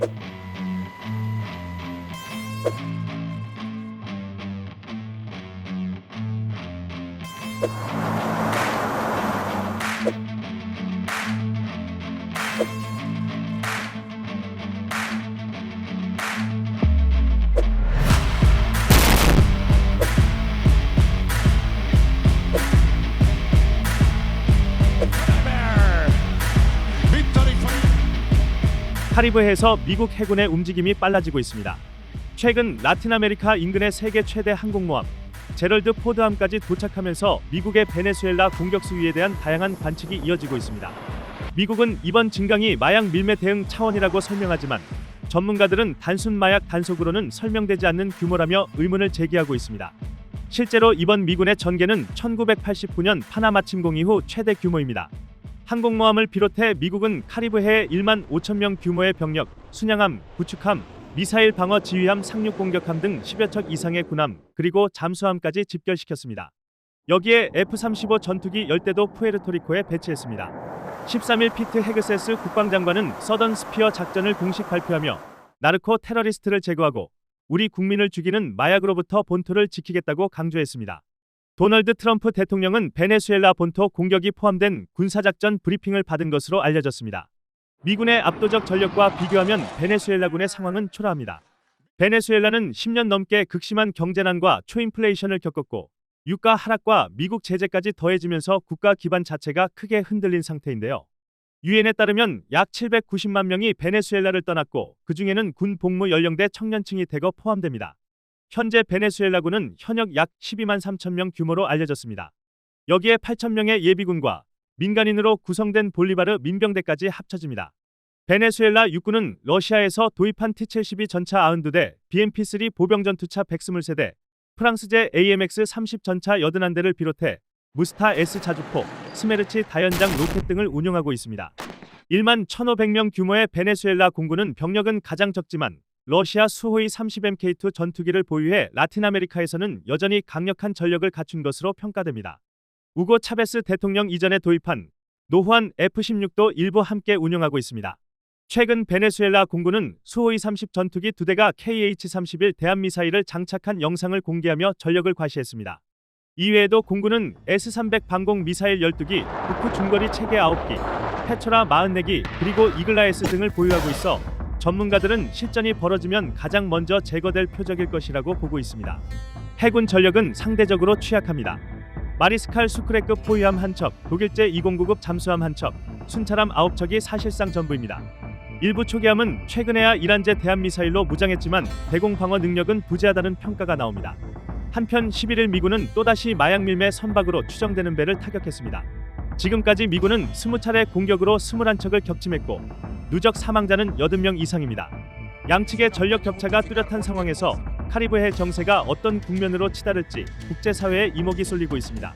you 카리브해에서 미국 해군의 움직임이 빨라지고 있습니다. 최근 라틴 아메리카 인근의 세계 최대 항공모함 제럴드 포드함까지 도착하면서 미국의 베네수엘라 공격 수위에 대한 다양한 관측이 이어지고 있습니다. 미국은 이번 증강이 마약 밀매 대응 차원이라고 설명하지만 전문가들은 단순 마약 단속으로는 설명되지 않는 규모라며 의문을 제기하고 있습니다. 실제로 이번 미군의 전개는 1989년 파나마 침공 이후 최대 규모입니다. 항공모함을 비롯해 미국은 카리브해에 1만 5천 명 규모의 병력, 순양함, 구축함, 미사일 방어 지휘함, 상륙 공격함 등 10여 척 이상의 군함, 그리고 잠수함까지 집결시켰습니다. 여기에 F-35 전투기 10대도 푸에르토리코에 배치했습니다. 13일 피트 헤그세스 국방장관은 서던 스피어 작전을 공식 발표하며 나르코 테러리스트를 제거하고 우리 국민을 죽이는 마약으로부터 본토를 지키겠다고 강조했습니다. 도널드 트럼프 대통령은 베네수엘라 본토 공격이 포함된 군사작전 브리핑을 받은 것으로 알려졌습니다. 미군의 압도적 전력과 비교하면 베네수엘라군의 상황은 초라합니다. 베네수엘라는 10년 넘게 극심한 경제난과 초인플레이션을 겪었고 유가 하락과 미국 제재까지 더해지면서 국가 기반 자체가 크게 흔들린 상태인데요. 유엔에 따르면 약 790만 명이 베네수엘라를 떠났고 그중에는 군 복무 연령대 청년층이 대거 포함됩니다. 현재 베네수엘라군은 현역 약 12만 3천 명 규모로 알려졌습니다. 여기에 8천 명의 예비군과 민간인으로 구성된 볼리바르 민병대까지 합쳐집니다. 베네수엘라 육군은 러시아에서 도입한 T-72 전차 92대, BMP-3 보병 전투차 123대, 프랑스제 AMX 30 전차 81대를 비롯해 무스타 S 자주포, 스메르치 다연장 로켓 등을 운용하고 있습니다. 1만 1,500명 규모의 베네수엘라 공군은 병력은 가장 적지만 러시아 수호이 30MK2 전투기를 보유해 라틴 아메리카에서는 여전히 강력한 전력을 갖춘 것으로 평가됩니다. 우고 차베스 대통령 이전에 도입한 노후한 F-16도 일부 함께 운용하고 있습니다. 최근 베네수엘라 공군은 수호이 30 전투기 두 대가 KH-31 대한미사일을 장착한 영상을 공개하며 전력을 과시했습니다. 이외에도 공군은 S-300 방공 미사일 12기, 북후 중거리 체계 9기, 페초라 44기, 그리고 이글라에스 등을 보유하고 있어 전문가들은 실전이 벌어지면 가장 먼저 제거될 표적일 것이라고 보고 있습니다. 해군 전력은 상대적으로 취약합니다. 마리스칼 수크레급 포위함 한 척, 독일제 209급 잠수함 한 척, 순찰함 9척이 사실상 전부입니다. 일부 초기함은 최근에야 이란제 대한미사일로 무장했지만 대공 방어 능력은 부재하다는 평가가 나옵니다. 한편 11일 미군은 또다시 마약 밀매 선박으로 추정되는 배를 타격했습니다. 지금까지 미군은 20차례 공격으로 21척을 격침했고 누적 사망자는 80명 이상입니다. 양측의 전력 격차가 뚜렷한 상황에서 카리브해 정세가 어떤 국면으로 치달을지 국제사회에 이목이 쏠리고 있습니다.